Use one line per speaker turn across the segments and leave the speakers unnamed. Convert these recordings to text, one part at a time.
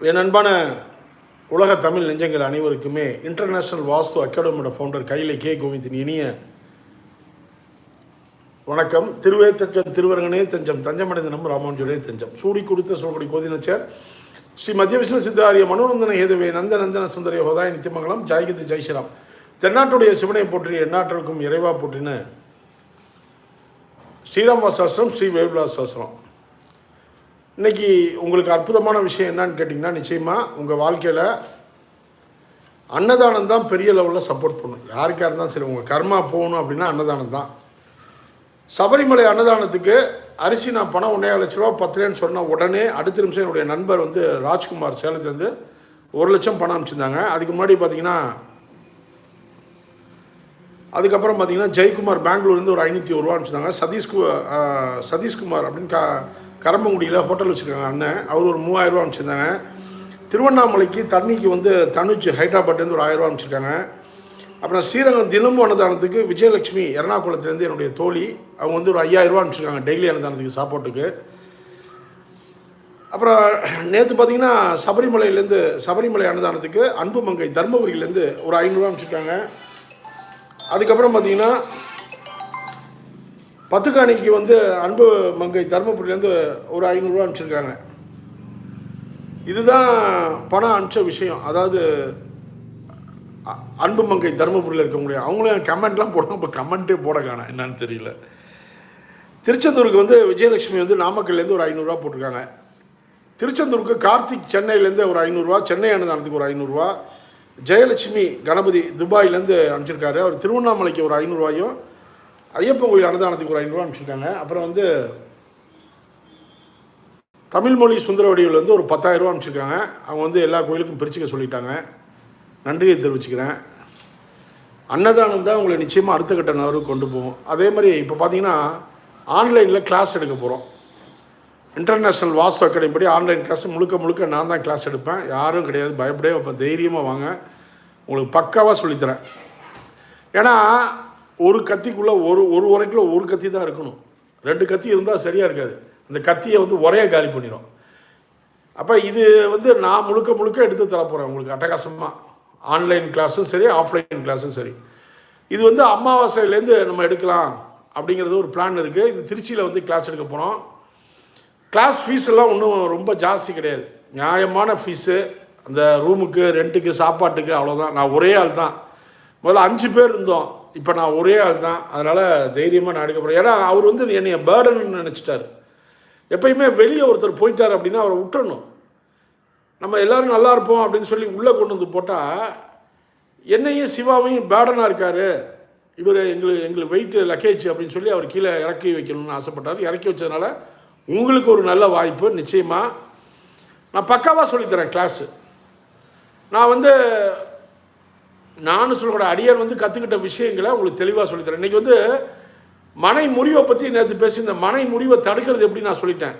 என் அன்பான உலக தமிழ் நெஞ்சங்கள் அனைவருக்குமே இன்டர்நேஷ்னல் வாஸ்து அகாடமியோட ஃபவுண்டர் கையில கே. கோவிந்தின் இனிய வணக்கம். திருவே தஞ்சம் திருவரங்கனே தஞ்சம் தஞ்சமடைந்த நம் ராமானுஜரே தஞ்சம். சூடி கொடுத்த சோழகுடி கோதினச்சர் ஸ்ரீ மத்திய விஷ்ணு சித்தாரிய மனோநந்தன ஏதுவே நந்த நந்தன சுந்தரிய ஹோதாய் நித்தியமங்கலம் ஜாய்கிந்த் ஜெய்ஸ்ராம் தென்னாட்டுடைய சிவனை போற்றி எந்நாட்டிற்கும் இறைவா போற்றின ஸ்ரீராம் வாசாஸ்திரம் ஸ்ரீ வேவ்லாஸ் சாஸ்திரம். இன்னைக்கு உங்களுக்கு அற்புதமான விஷயம் என்னன்னு கேட்டிங்கன்னா நிச்சயமாக உங்கள் வாழ்க்கையில் அன்னதானம் தான் பெரிய லெவலில் சப்போர்ட் பண்ணும். யாருக்காக இருந்தாலும் சரி உங்கள் கர்மா போகணும் அப்படின்னா அன்னதானம் தான். சபரிமலை அன்னதானத்துக்கு அரிசி நான் பணம் ஒன்றே லட்ச ரூபா பத்துலேன்னு சொன்ன உடனே அடுத்த நிமிஷம் என்னுடைய நண்பர் வந்து ராஜ்குமார் சேலத்துலேருந்து ஒரு லட்சம் பணம் அனுப்பிச்சிருந்தாங்க. அதுக்கு முன்னாடி பார்த்தீங்கன்னா அதுக்கப்புறம் பார்த்தீங்கன்னா ஜெயக்குமார் பெங்களூர்லேருந்து ஒரு ஐநூற்றி ஒரு ரூபா அனுப்பிச்சிருந்தாங்க. சதீஷ்கு சதீஷ்குமார் அப்படின்னு க கரம்பங்குடியில் ஹோட்டல் வச்சுருக்காங்க அண்ணன். அவர் ஒரு மூவாயிரம் ரூபா அனுப்பிச்சிருந்தாங்க. திருவண்ணாமலைக்கு தண்ணிக்கு வந்து தனுச்சு ஹைதராபாத்லேருந்து ஒரு ஆயிரரூவா அனுப்பிச்சிருக்காங்க. அப்புறம் ஸ்ரீரங்கம் தினமும் அன்னதானத்துக்கு விஜயலட்சுமி எர்ணாகுளத்துலேருந்து என்னுடைய தோழி அவங்க வந்து ஒரு ஐயாயிரம் ரூபா அனுப்பிச்சிருக்காங்க டெய்லி அன்னதானத்துக்கு சாப்பாட்டுக்கு. அப்புறம் நேற்று பார்த்தீங்கன்னா சபரிமலையிலேருந்து சபரிமலை அன்னதானத்துக்கு அன்புமங்கை தர்மபுரியிலேருந்து ஒரு ஐநூறுரூவா அனுப்பிச்சிருக்காங்க. அதுக்கப்புறம் பார்த்தீங்கன்னா பத்துக்காணிக்கு வந்து அன்பு மங்கை தருமபுரியிலேருந்து ஒரு ஐநூறுரூவா அனுப்பிச்சிருக்காங்க. இதுதான் பணம் அனுப்பிச்ச விஷயம். அதாவது அன்பு மங்கை தருமபுரியில் இருக்க முடியும் அவங்களும் கமெண்ட்லாம் போடணும். இப்போ கமெண்ட்டே போட காணோம். என்னன்னு தெரியல. திருச்செந்தூருக்கு வந்து விஜயலட்சுமி வந்து நாமக்கல்லேருந்து ஒரு ஐநூறுரூவா போட்டிருக்காங்க. திருச்செந்தூருக்கு கார்த்திக் சென்னையிலேருந்து ஒரு ஐநூறுரூவா சென்னை அன்னதானத்துக்கு ஒரு ஐநூறுரூவா ஜெயலட்சுமி கணபதி துபாயிலேருந்து அனுப்பிச்சிருக்காரு. அவர் திருவண்ணாமலைக்கு ஒரு ஐநூறுரூவாயும் ஐயப்பன் கோயில் அன்னதானத்துக்கு ஒரு ஐநூறுரூவா அனுப்பிச்சிருக்காங்க. அப்புறம் வந்து தமிழ்மொழி சுந்தரவடிவில் வந்து ஒரு பத்தாயிரம் ரூபா அனுப்பிச்சிருக்காங்க. அவங்க வந்து எல்லா கோயிலுக்கும் பிரிச்சுக்க சொல்லிட்டாங்க. நன்றியை தெரிவிச்சுக்கிறேன். அன்னதானம் தான் உங்களை நிச்சயமாக அடுத்த கட்ட நகருக்கு கொண்டு போகும். அதே மாதிரி இப்போ பார்த்தீங்கன்னா ஆன்லைனில் கிளாஸ் எடுக்க போகிறோம் இன்டர்நேஷ்னல் வாஸ்து அகாடமி படி ஆன்லைன் கிளாஸ் முழுக்க முழுக்க நான் தான் கிளாஸ் எடுப்பேன். யாரும் கிடையாது. பயப்படவே வைப்பேன். தைரியமாக வாங்க. உங்களுக்கு பக்காவாக சொல்லித்தரேன். ஏன்னா ஒரு கத்திக்குள்ளே ஒரு ஒரு உரைக்குள்ள ஒரு கத்தி தான் இருக்கணும். ரெண்டு கத்தி இருந்தால் சரியாக இருக்காது. அந்த கத்தியை வந்து ஒரே காலி பண்ணிடும் அப்போ இது வந்து நான் முழுக்க முழுக்க எடுத்து தரப்போகிறேன் உங்களுக்கு அட்டகாசமாக ஆன்லைன் கிளாஸும் சரி ஆஃப்லைன் கிளாஸும் சரி. இது வந்து அமாவாசையிலேருந்து நம்ம எடுக்கலாம் அப்படிங்கிறது ஒரு பிளான் இருக்குது இது திருச்சியில் வந்து கிளாஸ் எடுக்க போகிறோம் கிளாஸ் ஃபீஸ் எல்லாம் ஒன்றும் ரொம்ப ஜாஸ்தி கிடையாது. நியாயமான ஃபீஸு அந்த ரூமுக்கு ரெண்ட்டுக்கு சாப்பாட்டுக்கு அவ்வளோதான் நான் ஒரே ஆள் தான் முதல்ல அஞ்சு பேர் இருந்தோம். இப்போ நான் ஒரே ஆள் தான். அதனால் தைரியமாக நான் எடுக்க போகிறேன் ஏன்னா அவர் வந்து என்னைய பேர்டன்னு நினச்சிட்டார். எப்பயுமே வெளியே ஒருத்தர் போயிட்டார் அப்படின்னா அவரை விட்டுறணும். நம்ம எல்லோரும் நல்லா இருப்போம் அப்படின்னு சொல்லி உள்ளே கொண்டு வந்து போட்டால் என்னையும் சிவாவையும் பேர்டனாக இருக்கார். இவர் எங்களுக்கு எங்களுக்கு வெயிட் லக்கேஜ் அப்படின்னு சொல்லி அவர் கீழே இறக்கி வைக்கணும்னு ஆசைப்பட்டார். இறக்கி வச்சதுனால உங்களுக்கு ஒரு நல்ல வாய்ப்பு நிச்சயமாக நான் பக்காவாக சொல்லித்தரேன் கிளாஸு நான் வந்து நானும் சொல்லக்கூட அடியார் வந்து கற்றுக்கிட்ட விஷயங்களை உங்களுக்கு தெளிவாக சொல்லித்தரேன். இன்றைக்கி வந்து மனை முறிவை பற்றி நேற்று பேசி இந்த மனை முறிவை தடுக்கிறது எப்படி நான் சொல்லிட்டேன்.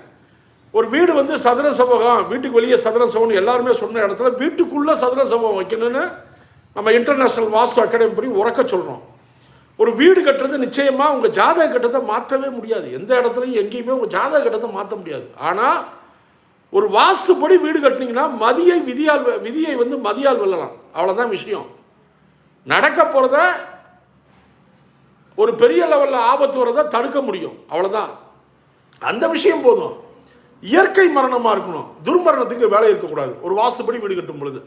ஒரு வீடு வந்து சதுர சபகம் வீட்டுக்கு வெளியே சதுர சபகம் எல்லாருமே சொன்ன இடத்துல வீட்டுக்குள்ளே சதுர சமூகம் வைக்கணும்னு நம்ம இன்டர்நேஷ்னல் வாஸ்து அகாடமி படி உறக்க சொல்கிறோம் ஒரு வீடு கட்டுறது நிச்சயமாக உங்கள் ஜாதக கட்டத்தை மாற்றவே முடியாது. எந்த இடத்துலையும் எங்கேயுமே உங்கள் ஜாதக கட்டத்தை மாற்ற முடியாது. ஆனால் ஒரு வாஸ்துப்படி வீடு கட்டினீங்கன்னா மதியை விதியால் விதியை வந்து மதியால் வெல்லலாம். அவ்வளோதான் விஷயம். நடக்க போகிறத ஒரு பெரிய லெவலில் ஆபத்து வரதை தடுக்க முடியும். அவ்வளோதான் அந்த விஷயம் போதும். இயற்கை மரணமாக இருக்கணும். துர்மரணத்துக்கு வேலை இருக்கக்கூடாது. ஒரு வாஸ்துப்படி வீடு கட்டும் பொழுது.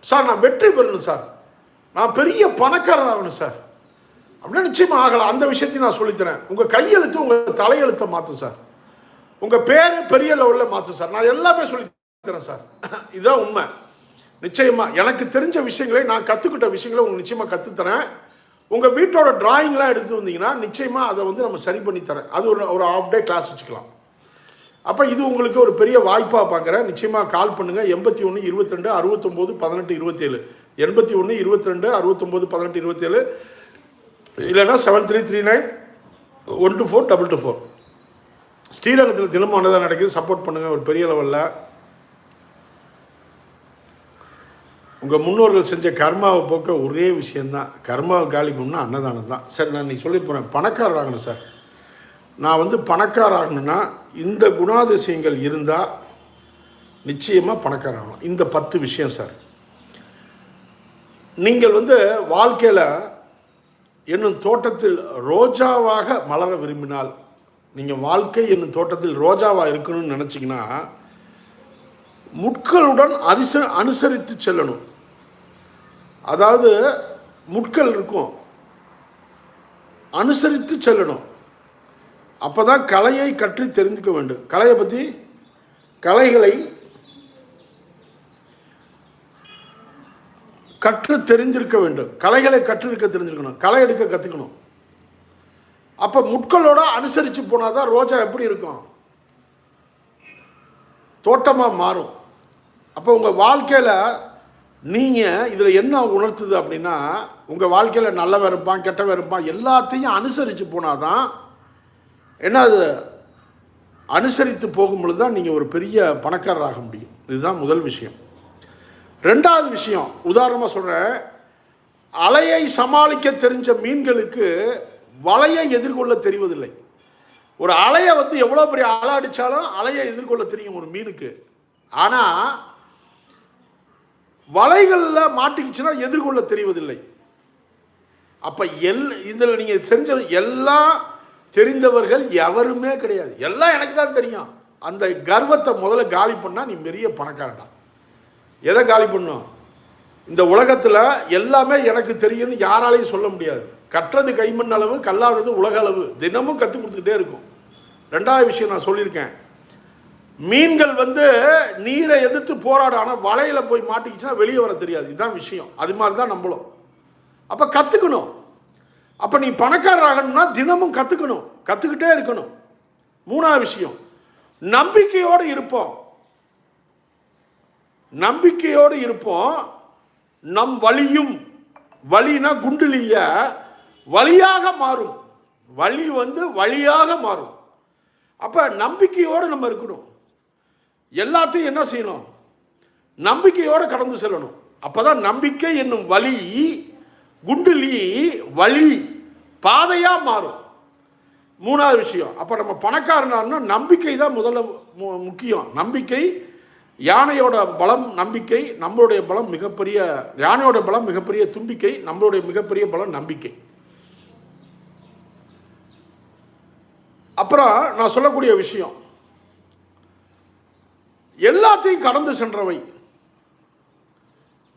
சார் நான் வெற்றி பெறணும் சார். நான் பெரிய பணக்காரர் ஆகணும் சார். அப்படின்னா நிச்சயமாக ஆகலாம். அந்த விஷயத்தையும் நான் சொல்லித்தரேன். உங்கள் கையெழுத்து உங்கள் தலையெழுத்தை மாற்றும் சார். உங்கள் பேர் பெரிய லெவலில் மாற்றும் சார். நான் எல்லாமே சொல்லித்தரேன் சார். இதுதான் உண்மை. நிச்சயமாக எனக்கு தெரிஞ்ச விஷயங்களை நான் கற்றுக்கிட்ட விஷயங்களை உங்களுக்கு நிச்சயமாக கற்றுத்தரேன் உங்கள் வீட்டோட டிராயிங்லாம் எடுத்து வந்தீங்கன்னா நிச்சயமாக அதை வந்து நம்ம சரி பண்ணி தரேன். அது ஒரு ஒரு ஆஃப் டே கிளாஸ் வச்சுக்கலாம். அப்போ இது உங்களுக்கு ஒரு பெரிய வாய்ப்பாக பார்க்குறேன் நிச்சயமாக கால் பண்ணுங்கள் எண்பத்தி ஒன்று இருபத்தி ரெண்டு அறுபத்தொம்போது பதினெட்டு இருபத்தேழு எண்பத்தி ஒன்று இருபத்தி ரெண்டு அறுபத்தொம்போது பதினெட்டு இருபத்தேழு இல்லைன்னா seven three three nine one two four double two four ஸ்ரீரங்கத்தில் தினமும் அன்னதானம் நடக்குது. சப்போர்ட் பண்ணுங்கள் ஒரு பெரிய லெவலில் உங்கள் முன்னோர்கள் செஞ்ச கர்மாவை போக்க ஒரே விஷயந்தான் கர்மாவை காலி பண்ணால் அன்னதானம் தான். சரி நான் நீ சொல்லி போகிறேன் பணக்காரர் ஆகணும் சார். நான் வந்து பணக்கார ஆகணும்னா இந்த குணாதிசயங்கள் இருந்தால் நிச்சயமாக பணக்காரன் இந்த பத்து விஷயம் சார். நீங்கள் வந்து வாழ்க்கையில் என்னும் தோட்டத்தில் ரோஜாவாக மலர விரும்பினால் நீங்கள் வாழ்க்கை என்னும் தோட்டத்தில் ரோஜாவாக இருக்கணும்னு நினச்சிங்கன்னா முட்களுடன் அரிச அனுசரித்து செல்லணும். அதாவது முட்கள் இருக்கும். அனுசரித்து செல்லணும். அப்போ தான் கலையை கற்றி தெரிந்துக்க வேண்டும். கலையை பற்றி கலைகளை கற்று தெரிஞ்சிருக்க வேண்டும். கலைகளை கற்றிருக்க தெரிஞ்சிருக்கணும். களை எடுக்க கற்றுக்கணும் அப்போ முட்களோட அனுசரித்து போனால் தான் ரோஜா எப்படி இருக்கும்? தோட்டமாக மாறும். அப்போ உங்கள் வாழ்க்கையில் நீங்கள் இதில் என்ன உணர்த்துது அப்படின்னா உங்கள் வாழ்க்கையில் நல்லவன் இருப்பான் கெட்டவன் இருப்பான் எல்லாத்தையும் அனுசரித்து போனால் தான் என்ன அது அனுசரித்து போகும்பொழுது தான் நீங்கள் ஒரு பெரிய பணக்காரராக முடியும். இதுதான் முதல் விஷயம். ரெண்டாவது விஷயம் உதாரணமாக சொல்கிறேன் அலையை சமாளிக்க தெரிஞ்ச மீன்களுக்கு வலையை எதிர்கொள்ள தெரிவதில்லை. ஒரு அலையை வந்து எவ்வளோ பெரிய அலை அடித்தாலும் அலையை எதிர்கொள்ள தெரியும் ஒரு மீனுக்கு. ஆனால் வலைகளில் மாட்டிக்கிச்சுன்னா எதிர்கொள்ள தெரிவதில்லை. அப்போ எல் இதில் நீங்கள் தெரிஞ்ச எல்லாம் தெரிந்தவர்கள் எவருமே கிடையாது. எல்லாம் எனக்கு தான் தெரியும். அந்த கர்வத்தை முதல்ல காலி பண்ணால் நீ பெரிய பணக்காரன்டா. எதை காலி பண்ணும்? இந்த உலகத்தில் எல்லாமே எனக்கு தெரியும்னு யாராலையும் சொல்ல முடியாது. கற்றது கைமண் அளவு கல்லாதது உலக அளவு. தினமும் கற்றுக் கொடுத்துக்கிட்டே இருக்கும். ரெண்டாவது விஷயம் நான் சொல்லியிருக்கேன். மீன்கள் வந்து நீரை எதிர்த்து போராடும் ஆனால் வலையில் போய் மாட்டிக்கிச்சுன்னா வெளியே வர தெரியாது. இதுதான் விஷயம். அது மாதிரி தான் நம்மளும். அப்போ கற்றுக்கணும் அப்போ நீ பணக்காரர் ஆகணும்னா தினமும் கற்றுக்கணும் கற்றுக்கிட்டே இருக்கணும். மூணாவது விஷயம். நம்பிக்கையோடு இருப்போம். நம்பிக்கையோடு இருப்போம். நம் வழியும் வழினா குண்டுலிய. வழியாக மாறும். வழி வந்து வழியாக மாறும். அப்போ நம்பிக்கையோடு நம்ம இருக்கணும். எல்லாத்தையும் என்ன செய்யணும்? நம்பிக்கையோடு கடந்து செல்லணும். அப்பதான் நம்பிக்கை என்னும் வழி குண்டுலி வழி பாதையாக மாறும். மூணாவது விஷயம் அப்போ நம்ம பணக்காரனா நம்பிக்கை தான் முதல்ல மு- முக்கியம். நம்பிக்கை யானையோட பலம் நம்பிக்கை நம்மளுடைய பலம் மிகப்பெரிய யானையோட பலம் மிகப்பெரிய தும்பிக்கை நம்மளுடைய மிகப்பெரிய பலம் நம்பிக்கை. அப்புறம் நான் சொல்லக்கூடிய விஷயம் எல்லாத்தையும் கடந்து சென்றவை.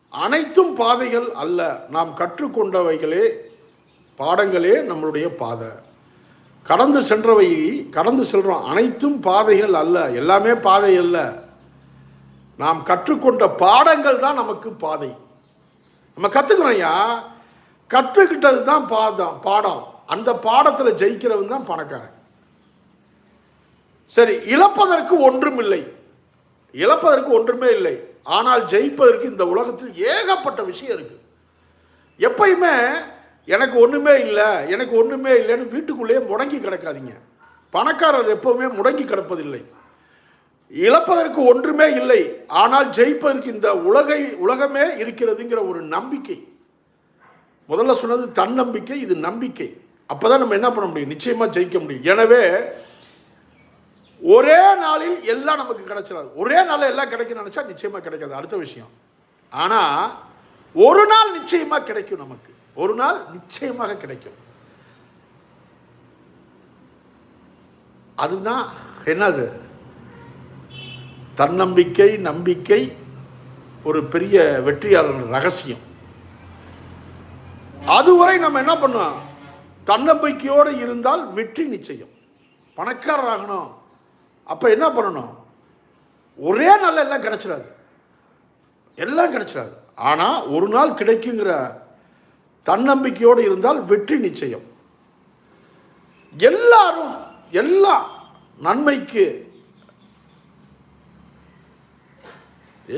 அனைத்தும் பாதைகள் அல்ல. நாம் கற்றுக்கொண்டவைகளே பாடங்களே நம்மளுடைய பாதை. கடந்து சென்றவை கடந்து செல்றோம். அனைத்தும் பாதைகள் அல்ல. எல்லாமே பாதை அல்ல. நாம் கற்றுக்கொண்ட பாடங்கள் தான் நமக்கு பாதை. நம்ம கற்றுக்கிறோம் ஐயா. கற்றுக்கிட்டது தான் பாதம் பாடம். அந்த பாடத்தில் ஜெயிக்கிறவன் தான் பணக்காரன். சரி இழப்பதற்கு ஒன்றும் இல்லை இழப்பதற்கு ஒன்றுமே இல்லை. ஆனால் ஜெயிப்பதற்கு இந்த உலகத்தில் ஏகப்பட்ட விஷயம் இருக்கு. எப்பயுமே எனக்கு ஒன்றுமே இல்லை எனக்கு ஒன்றுமே இல்லைன்னு வீட்டுக்குள்ளேயே முடங்கி கிடக்காதீங்க. பணக்காரர் எப்பவுமே முடங்கி கிடப்பதில்லை. இழப்பதற்கு ஒன்றுமே இல்லை ஆனால் ஜெயிப்பதற்கு இந்த உலகை உலகமே இருக்கிறதுங்கிற ஒரு நம்பிக்கை. முதல்ல சொன்னது தன்னம்பிக்கை இது நம்பிக்கை. அப்போதான் நம்ம என்ன பண்ண முடியும்? நிச்சயமாக ஜெயிக்க முடியும். எனவே ஒரே நாளில் எல்லாம் நமக்கு கிடைச்சிடாது. ஒரே நாளில் எல்லாம் கிடைக்கும் நினச்சா நிச்சயமாக கிடைக்காது. அடுத்த விஷயம். ஆனால் ஒரு நாள் நிச்சயமாக கிடைக்கும் நமக்கு. ஒரு நாள் நிச்சயமாக கிடைக்கும். அதுதான் என்னது? தன்னம்பிக்கை நம்பிக்கை ஒரு பெரிய வெற்றியாளர் ரகசியம். அதுவரை நம்ம என்ன பண்ணுவோம்? தன்னம்பிக்கையோடு இருந்தால் வெற்றி நிச்சயம். பணக்காரர் ஆகணும். அப்போ என்ன பண்ணணும்? ஒரே நாளில் எல்லாம் கிடச்சிடாது. எல்லாம் கிடச்சிடாது. ஆனால் ஒரு நாள் கிடைக்குங்கிற தன்னம்பிக்கையோடு இருந்தால் வெற்றி நிச்சயம். எல்லாரும் எல்லா நன்மைக்கு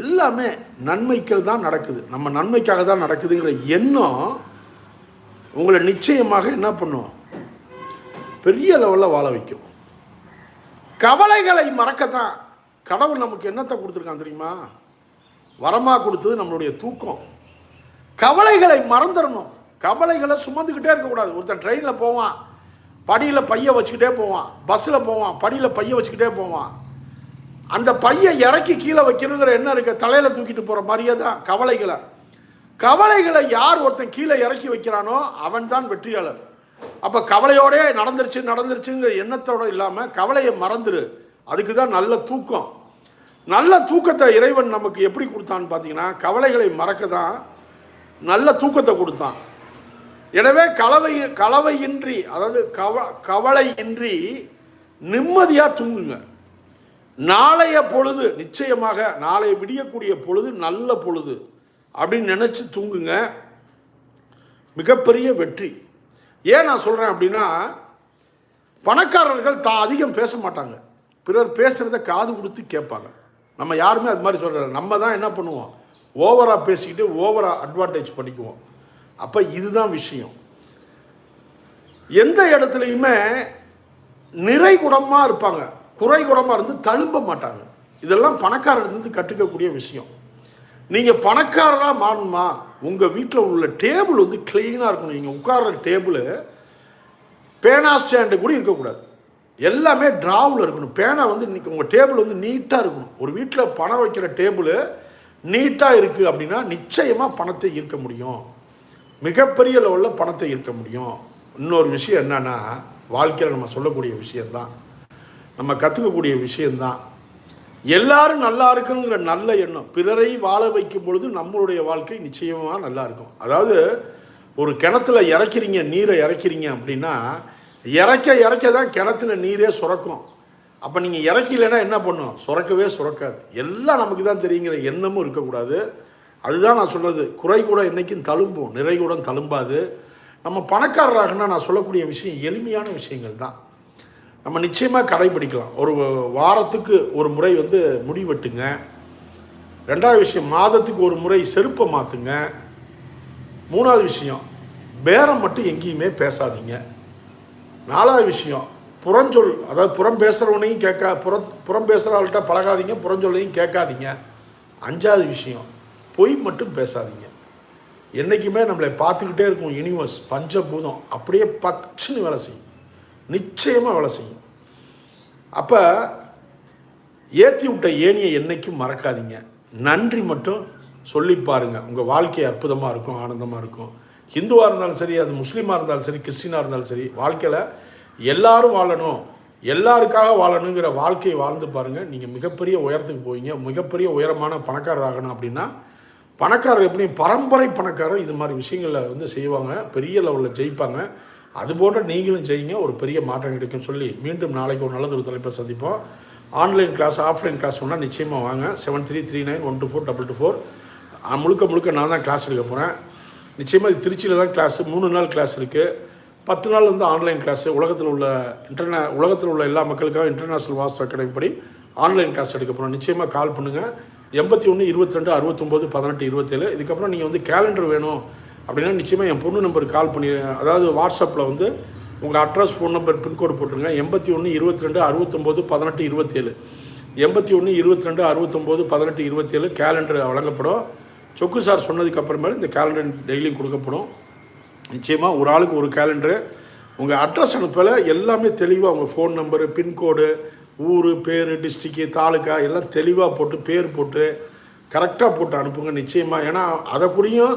எல்லாமே நன்மைக்கு தான் நடக்குது. நம்ம நன்மைக்காக தான் நடக்குதுங்கிற எண்ணம் உங்களை நிச்சயமாக என்ன பண்ணும்? பெரிய லெவலில் வாழ வைக்கும். கவலைகளை மறக்கத்தான் கடவுள் நமக்கு என்னத்தை கொடுத்துருக்கான் தெரியுமா? வரமாக கொடுத்தது நம்மளுடைய தூக்கம். கவலைகளை மறந்துடணும். கவலைகளை சுமந்துக்கிட்டே இருக்கக்கூடாது. ஒருத்தன் ட்ரெயினில் போவான் படியில் பைய வச்சுக்கிட்டே போவான் பஸ்ஸில் போவான் படியில் பைய வச்சுக்கிட்டே போவான். அந்த பையை இறக்கி கீழே வைக்கணுங்கிற என்ன இருக்க தலையில் தூக்கிட்டு போகிற மாதிரியே தான் கவலைகளை. கவலைகளை யார் ஒருத்தன் கீழே இறக்கி வைக்கிறானோ அவன் தான் வெற்றியாளர். அப்போ கவலையோடே நடந்துருச்சு நடந்துருச்சுங்கிற எண்ணத்தோட இல்லாமல் கவலையை மறந்துடு அதுக்கு தான் நல்ல தூக்கம். நல்ல தூக்கத்தை இறைவன் நமக்கு எப்படி கொடுத்தான்னு பார்த்தீங்கன்னா கவலைகளை மறக்க தான் நல்ல தூக்கத்தை கொடுத்தான். எனவே கலவை கலவையின்றி அதாவது கவ கவலையின்றி நிம்மதியாக தூங்குங்க. நாளைய பொழுது நிச்சயமாக நாளை விடியக்கூடிய பொழுது நல்ல பொழுது அப்படின்னு நினச்சி தூங்குங்க. மிகப்பெரிய வெற்றி. ஏன் நான் சொல்கிறேன் அப்படின்னா பணக்காரர்கள் தான் அதிகம் பேச மாட்டாங்க. பிறர் பேசுகிறத காது கொடுத்து கேட்பாங்க. நம்ம யாருமே அது மாதிரி சொல்கிறாங்க நம்ம தான் என்ன பண்ணுவோம்? ஓவராக பேசிக்கிட்டு ஓவராக அட்வான்டேஜ் பண்ணிக்குவோம். அப்போ இதுதான் விஷயம். எந்த இடத்துலையுமே நிறைகுடமாக இருப்பாங்க. குறைகுடமாக இருந்து தழும்ப மாட்டாங்க. இதெல்லாம் பணக்காரர்லேருந்து கற்றுக்கக்கூடிய விஷயம். நீங்கள் பணக்காரராக மாறணுமா? உங்கள் வீட்டில் உள்ள டேபிள் வந்து க்ளீனாக இருக்கணும். நீங்கள் உட்கார்ற டேபிள் பேனா ஸ்டாண்டு கூட இருக்கக்கூடாது. எல்லாமே ட்ராவில் இருக்கணும். பேனா வந்து இன்றைக்கி உங்கள் டேபிள் வந்து நீட்டாக இருக்கணும். ஒரு வீட்டில் பணம் வைக்கிற டேபிள் நீட்டாக இருக்குது அப்படின்னா நிச்சயமாக பணத்தை ஈர்க்க முடியும். மிகப்பெரிய லெவலில் பணத்தை ஈர்க்க முடியும். இன்னொரு விஷயம் என்னன்னா வாழ்க்கையில் நம்ம சொல்லக்கூடிய விஷயந்தான் நம்ம கற்றுக்கக்கூடிய விஷயந்தான் எல்லாரும் நல்லா இருக்கணுங்கிற நல்ல எண்ணம். பிறரை வாழ வைக்கும் பொழுது நம்மளுடைய வாழ்க்கை நிச்சயமாக நல்லா இருக்கும். அதாவது ஒரு கிணத்துல இறக்கிறீங்க நீரை இறக்கிறீங்க அப்படின்னா இறக்க இறக்க தான் கிணத்துல நீரே சுரக்கும். அப்போ நீங்கள் இறக்கலைன்னா என்ன பண்ணும்? சுரக்கவே சுரக்காது. எல்லாம் நமக்கு தான் தெரியுங்கிற எண்ணமும் இருக்கக்கூடாது. அதுதான் நான் சொல்கிறது குறை கூட என்றைக்கும் தழும்பும். நிறை கூட தழும்பாது. நம்ம பணக்காரராகனா நான் சொல்லக்கூடிய விஷயம் எளிமையான விஷயங்கள் தான். நம்ம நிச்சயமாக கடைபிடிக்கலாம். ஒரு வாரத்துக்கு ஒரு முறை வந்து முடி வெட்டுங்க. ரெண்டாவது விஷயம் மாதத்துக்கு ஒரு முறை செருப்பை மாற்றுங்க மூணாவது விஷயம் பேரம் மட்டும் எங்கேயுமே பேசாதீங்க. நாலாவது விஷயம் புறஞ்சொல் அதாவது புறம் பேசுகிறவனையும் கேட்கா புற புறம் பேசுகிறவள்கிட்ட பழகாதீங்க புறஞ்சொல்லையும் கேட்காதீங்க. அஞ்சாவது விஷயம் பொய் மட்டும் பேசாதீங்க. என்றைக்குமே நம்மளை பார்த்துக்கிட்டே இருக்கும் யூனிவர்ஸ் பஞ்சபூதம். அப்படியே பச்சுன்னு வேலை செய்யும். நிச்சயமாக வேலை செய்யும். அப்போ ஏற்றி விட்ட ஏனியை என்றைக்கும் மறக்காதீங்க. நன்றி மட்டும் சொல்லி பாருங்கள் உங்கள் வாழ்க்கை அற்புதமாக இருக்கும் ஆனந்தமாக இருக்கும். ஹிந்துவாக இருந்தாலும் சரி அது முஸ்லீமாக இருந்தாலும் சரி கிறிஸ்டினாக இருந்தாலும் சரி வாழ்க்கையில் எல்லாரும் வாழணும். எல்லாருக்காக வாழணுங்கிற வாழ்க்கையை வாழ்ந்து பாருங்கள் நீங்கள் மிகப்பெரிய உயரத்துக்கு போவீங்க. மிகப்பெரிய உயரமான பணக்காரர் ஆகணும் அப்படின்னா பணக்காரர் எப்படியும் பரம்பரை பணக்காரர் இது மாதிரி விஷயங்களில் வந்து செய்வாங்க. பெரிய லெவலில் ஜெயிப்பாங்க. அது போன்ற நீங்களும் செய்யுங்க ஒரு பெரிய மாற்றம் கிடைக்கும்னு சொல்லி மீண்டும் நாளைக்கு ஒரு நல்லது ஒரு தலைப்பை சந்திப்போம். ஆன்லைன் கிளாஸ் ஆஃப்லைன் கிளாஸ் ஒன்றா நிச்சயமாக வாங்க. Seven three three nine one two four double two four முழுக்க முழுக்க நான் தான் கிளாஸ் எடுக்க போகிறேன் நிச்சயமாக இது திருச்சியில் தான் கிளாஸு மூணு நாள் கிளாஸ் இருக்குது பத்து நாள் வந்து ஆன்லைன் கிளாஸு உலகத்தில் உள்ள இன்டர்நே உலகத்தில் உள்ள எல்லா மக்களுக்காக இன்டர்நேஷ்னல் வாஸ்து அகாடமி படி ஆன்லைன் கிளாஸ் எடுக்க போகிறோம் நிச்சயமாக கால் பண்ணுங்கள் எண்பத்தி ஒன்று இருபத்தி ரெண்டு அறுபத்தொம்போது பதினெட்டு இருபத்தேழு இதுக்கப்புறம் நீங்கள் வந்து கேலண்டர் வேணும். அப்படின்னா நிச்சயமாக என் பொண்ணு நம்பருக்கு கால் பண்ணி அதாவது வாட்ஸ்அப்பில் வந்து உங்கள் அட்ரஸ் ஃபோன் நம்பர் பின்கோடு போட்டுருங்க. எண்பத்தி ஒன்று இருபத்தி ரெண்டு அறுபத்தொம்போது பதினெட்டு இருபத்தேழு. எண்பத்தி ஒன்று இருபத்தி ரெண்டு அறுபத்தொம்போது பதினெட்டு இருபத்தேழு கேலண்டர் வழங்கப்படும். சொக்கு சார் சொன்னதுக்கப்புறமேல இந்த கேலண்டர் டெய்லியும் கொடுக்கப்படும். நிச்சயமாக ஒரு ஆளுக்கு ஒரு கேலண்டரு உங்கள் அட்ரஸ் அனுப்பல எல்லாமே தெளிவாக உங்கள் ஃபோன் நம்பரு பின்கோடு ஊர் பேர் டிஸ்ட்ரிக்கு தாலுக்கா எல்லாம் தெளிவாக போட்டு பேர் போட்டு கரெக்டாக போட்டு அனுப்புங்க நிச்சயமாக ஏன்னா அதை கூடயும்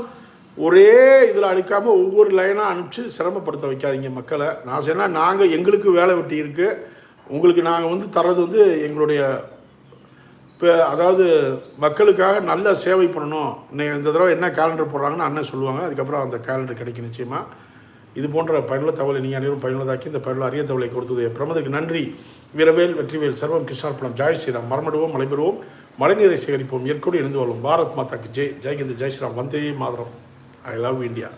ஒரே இதில் அடிக்காமல் ஒவ்வொரு லைனாக அனுப்பிச்சு சிரமப்படுத்த வைக்காதீங்க மக்களை. நான் சொன்னா நாங்கள் எங்களுக்கு வேலை வெட்டி இருக்குது உங்களுக்கு நாங்கள் வந்து தர்றது வந்து எங்களுடைய இப்போ அதாவது மக்களுக்காக நல்ல சேவை பண்ணணும். இன்னைக்கு இந்த தடவை என்ன கேலண்டர் போடுறாங்கன்னு அண்ணன் சொல்லுவாங்க. அதுக்கப்புறம் அந்த கேலண்டர் கிடைக்கும் நிச்சயமாக இது போன்ற பயனுள்ள தகவலை நீங்கள் அனைவரும் பயனுள்ளதாக்கி இந்த பயனுள்ள அரிய தகவலை கொடுத்தது. பிரமதுக்கு நன்றி. வீரவேல் வெற்றிவேல் சர்வம் கிருஷ்ணார்பணம். ஜாய் ஸ்ரீராம். மரமடுவோம் மலைபெறுவோம். மழைநீரை சேகரிப்போம். இயற்கையோடு இணைந்து வரும் Bharat மாதாக்கு Jai. Jai Hind Jai Sriram. Vande Mataram. I love India.